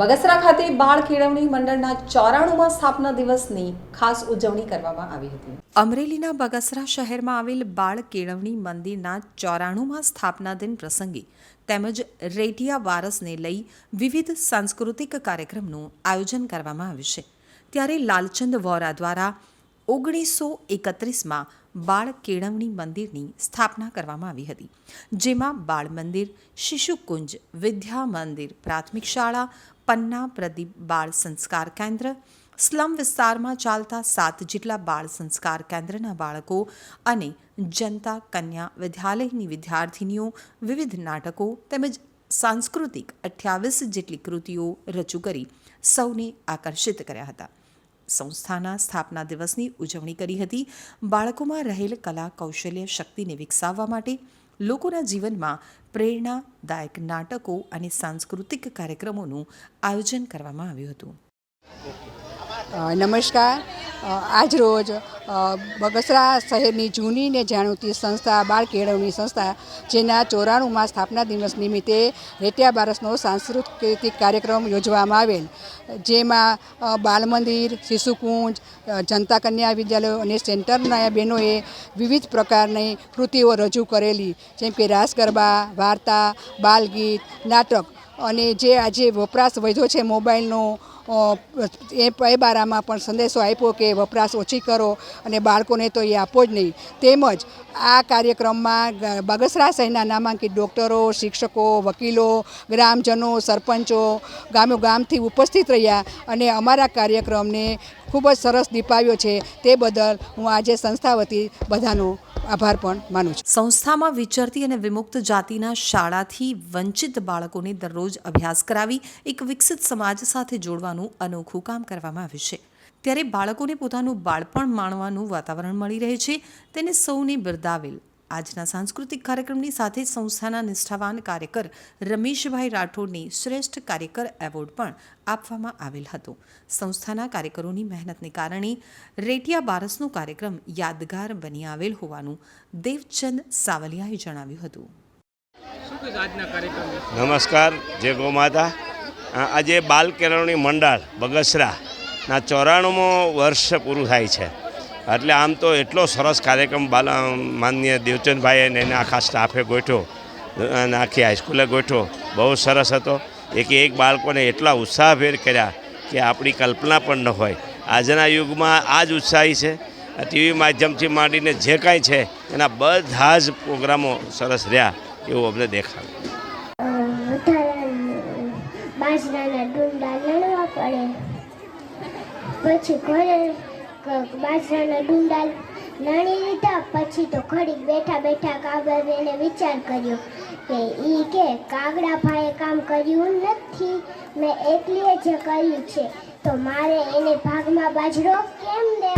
બગસરા ખાતે બાળ કેળવણી મંડળના ચોરાણુમાં સ્થાપના દિવસની ખાસ ઉજવણી કરવામાં આવી હતી. અમરેલીના બગસરા શહેરમાં આવેલ બાળ કેળવણી મંદિરના ચોરાણુમાં સ્થાપના દિન પ્રસંગે તેમજ રેટિયા વારસને લઈ વિવિધ સાંસ્કૃતિક કાર્યક્રમનું આયોજન કરવામાં આવ્યું છે. ત્યારે લાલચંદ વોરા દ્વારા ઓગણીસો એકત્રીસમાં બાળ કેળવણી મંદિરની સ્થાપના કરવામાં આવી હતી, જેમાં બાળ મંદિર, શિશુકુંજ, વિદ્યા મંદિર, પ્રાથમિક શાળા, પન્ના પ્રદીપ બાળ સંસ્કાર કેન્દ્ર, સ્લમ વિસ્તારમાં ચાલતા સાત જેટલા બાળ સંસ્કાર કેન્દ્રના બાળકો અને જનતા કન્યા વિદ્યાલયની વિદ્યાર્થીનીઓ, વિવિધ નાટકો તેમજ સાંસ્કૃતિક અઠ્યાવીસ જેટલી કૃતિઓ રજૂ કરી સૌને આકર્ષિત કર્યા હતા. સંસ્થાના સ્થાપના દિવસની ઉજવણી કરી હતી. બાળકોમાં રહેલ કલા કૌશલ્ય શક્તિને વિકસાવવા માટે લોકોના જીવનમાં પ્રેરણાદાયક નાટકો અને સાંસ્કૃતિક કાર્યક્રમોનું આયોજન કરવામાં આવ્યું હતું. નમસ્કાર. આજરોજ આજ રોજ બગસરા શહેરની જૂની ને જાણીતી સંસ્થા, બાળ કેળવણી સંસ્થા, જેના ચોરાણુંમાં સ્થાપના દિવસ નિમિત્તે રેટિયા બારસનો સાંસ્કૃતિક કાર્યક્રમ યોજવામાં આવેલ. જેમાં બાલમંદિર બાલ મંદિર શિશુકુંજ જનતા કન્યા વિદ્યાલયો અને સેન્ટરના બહેનોએ વિવિધ પ્રકારની કૃતિઓ રજૂ કરેલી. જેમ કે રાસ ગરબા વાર્તા, બાલગીત, નાટક અને જે આજે વપરાશ વધ્યો છે મોબાઈલનો એ બારામાં પણ સંદેશો આપ્યો કે વપરાશ ઓછી કરો અને બાળકોને તો એ આપો જ નહીં. તેમજ આ કાર્યક્રમમાં બગસરા શહેરના નામાંકિત ડૉક્ટરો, શિક્ષકો, વકીલો, ગ્રામજનો, સરપંચો ગામો ગામથી ઉપસ્થિત રહ્યા અને અમારા કાર્યક્રમને ખૂબ જ સરસ દીપાવ્યો છે. તે બદલ હું આજે સંસ્થા વતી બધાનો આભાર પણ માનું છું. સંસ્થામાં વિચરતી અને વિમુક્ત જાતિના શાળાથી વંચિત બાળકોને દરરોજ અભ્યાસ કરાવી એક વિકસિત સમાજ સાથે જોડવાનું અનોખું કામ કરવામાં આવ્યું છે. ત્યારે બાળકોને પોતાનું બાળપણ માણવાનું વાતાવરણ મળી રહે છે. તેને સૌને બિરદાવેલ આજના સાંસ્કૃતિક કાર્યક્રમની સાથે સંસ્થાના નિષ્ઠાવાન કાર્યકર રમેશભાઈ રાઠોડને શ્રેષ્ઠ કાર્યકર એવોર્ડ પણ આપવામાં આવેલ હતો. સંસ્થાના કાર્યકરોની મહેનતને કારણે રેટિયા બારસનો કાર્યક્રમ યાદગાર બની આવેલ હોવાનું દેવચંદ સાવલિયાએ જણાવ્યું હતું. શું કહેશો આજના કાર્યક્રમ વિશે? નમસ્કાર જય ગૌ માતા. આજે બાલ કેળવણી મંડળ બગસરાના ચોરાણુંમો વર્ષ પૂરું થાય છે. એટલે આમ તો એટલો સરસ કાર્યક્રમ બાલ માનનીય દેવચંદભાઈ અને એના આખા સ્ટાફે ગોઠવ્યો અને આખી હાઈસ્કૂલે ગોઠવ્યો બહુ સરસ હતો. એક એક બાળકોને એટલા ઉત્સાહભેર કર્યા કે આપણી કલ્પના પણ ન હોય. આજના યુગમાં આ જ ઉત્સાહી છે. ટીવી માધ્યમથી માંડીને જે કાંઈ છે, એના બધા જ પ્રોગ્રામો સરસ રહ્યા એવું અમને દેખાયું. પછી બાજરાના ડુંડા લણી લીધા, પછી તો ઘડીક બેઠા બેઠા કાગળ એને વિચાર કર્યો કે ઈ કે કાગડા ભાઈએ કામ કર્યું નથી. મેં એકલીએ જ કર્યું છે, તો મારે એને ભાગમાં બાજરો કેમ દે